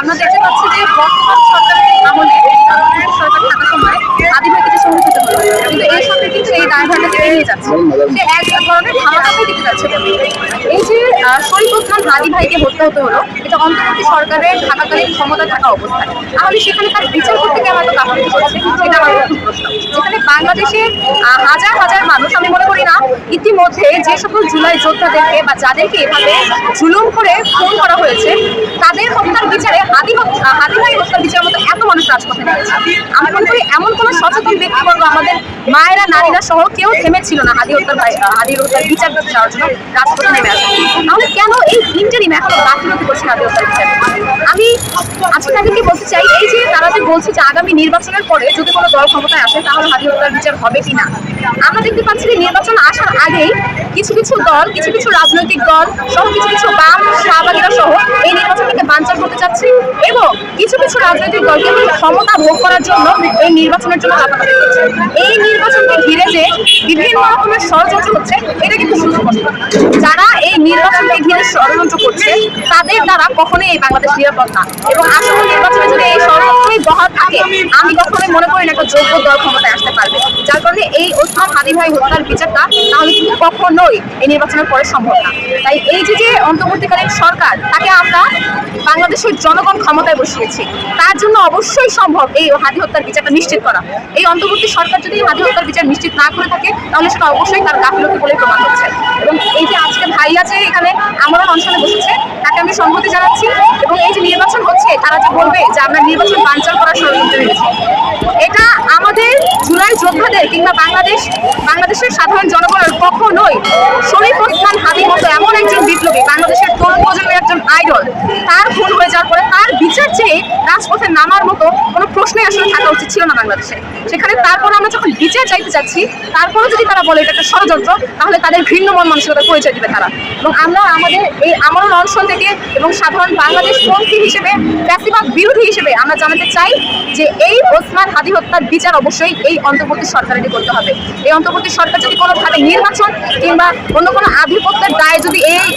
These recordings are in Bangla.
আমরা দেখতে পাচ্ছি যে বর্তমান সরকারের আমলে সরকার থাকার সময় এক ধরনের এই যে ভাইকে হত্যা হতে হলো, এটা সরকারের ক্ষমতা থাকা তাহলে সেখানে বিচার করতে যেখানে বাংলাদেশে হাজার হাজার মানুষ, আমি মনে করি না, ইতিমধ্যে যে সকল জুলাই যোদ্ধাদেরকে বা যাদেরকে এভাবে জুলুম করে খুন করা হয়েছে, তাদের হত্যার আহ, হাদি ভাই হত্যার এত মানুষ রাজপথে নেমেছে। আমি মনে করি এমন কোনো সচেতন ব্যক্তিবর্গ আমাদের মায়েরা নারীরা সহ কেউ থেমেছিল না হাদি হত্যার ভাই আহ, হত্যার বিচার করতে যাওয়ার জন্য রাজপথে নেমে আসে তাহলে কেন এই ইন্টারিম এখনও গাফিলতি করছে হাদি হত্যার আমি আজকে তাদেরকে বলতে চাই এই যে তারা যে বলছে যে আগামী নির্বাচনের পরে যদি কোনো দল ক্ষমতায় আসে তাহলে হাদি হত্যার বিচার হবে কিনা? আমরা দেখতে পাচ্ছি যে নির্বাচন আসার আগেই কিছু কিছু দল কিছু কিছু রাজনৈতিক দল সহ কিছু কিছু বাম শাহবাগীরা সহ এই চাচ্ছে এবং কিছু কিছু রাজনৈতিক দলকে ক্ষমতা ভোগ করার জন্য এই নির্বাচনের জন্য করছে। এই নির্বাচনকে ঘিরে যে বিভিন্ন রকমের ষড়যন্ত্র হচ্ছে, এটা কিন্তু সুস্পষ্ট নির্বাচনকে ঘিরে ষড়যন্ত্র করছে, তাদের দ্বারা কখনোই এই বাংলাদেশ নিরাপদ না। এবং আসন্ন নির্বাচনে যদি এই ষড়যন্ত্রই বহাল থাকে, আমি কখনোই মনে করি না একটা যোগ্য দল ক্ষমতায় আসতে পারবে। যার কারণে এই ওসমান হাদি ভাই হত্যার বিচারটা তাহলে কিন্তু কখনোই এই নির্বাচনের পরে সম্ভব না। তাই এই যে যে অন্তর্বর্তীকালীন সরকার, তাকে আমরা বাংলাদেশের জনগণ ক্ষমতায় বসিয়েছি, তার জন্য অবশ্যই সম্ভব এই হাদি হত্যার বিচারটা নিশ্চিত করা। এই অন্তর্বর্তী সরকার যদি হাদি হত্যার বিচার নিশ্চিত না করে থাকে, তাহলে সেটা অবশ্যই তার গাফিলতি বলে প্রমাণ এই যে আছে এখানে আমার অনশনে বসেছে, তাকে আমি সম্মতি জানাচ্ছি এবং এই যে নির্বাচন হচ্ছে, তারা যে বলবে যে আমরা নির্বাচন বানচাল করার ষড়যন্ত্র হয়েছে এটা আমাদের জুলাই যোদ্ধাদের কিংবা বাংলাদেশ, বাংলাদেশের সাধারণ জনগণের কখনোই শরীফ ওসমান হাবির মতো এমন একজন বিপ্লবী বাংলাদেশের তরুণ প্রজন্মের একজন আইডল তার খুন হয়ে যাওয়ার পরে তার বিচার চেয়ে রাজপথে নামার মতো কোনো প্রশ্নই আসলে থাকা উচিত ছিল না বাংলাদেশে। সেখানে তারপর আমরা যখন বিচার চাইতে চাচ্ছি তারপরে যদি তারা বলে এটা একটা ষড়যন্ত্র, তাহলে তাদের ভিন্ন মন মানসিকতার পরিচয় দিবে তারা। এবং আমরা আমাদের এই আমরণ অনশন থেকে এবং সাধারণ বাংলাদেশ পন্থী হিসেবে ফ্যাসিবাদ বিরোধী হিসেবে আমরা জানাতে চাই যে এই ওসমান হাদি হত্যার বিচার অবশ্যই এই অন্তর্বর্তী সরকারেরই করতে হবে। এই অন্তর্বর্তী সরকার যদি কোনোভাবে নির্বাচন কিংবা অন্য কোনো আধিপত্যের দায়ে যদি এই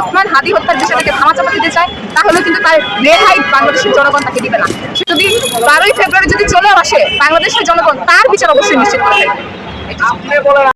ওসমান হাদি হত্যার বিষয়টাকে ধামাচাপা দিতে চায়, তাহলে কিন্তু তার রেহাই বাংলাদেশের জনগণ তাকে দিবে না। সে যদি বারোই ফেব্রুয়ারি যদি চলেও আসে, বাংলাদেশের জনগণ তার বিচার অবশ্যই নিশ্চিত করবে।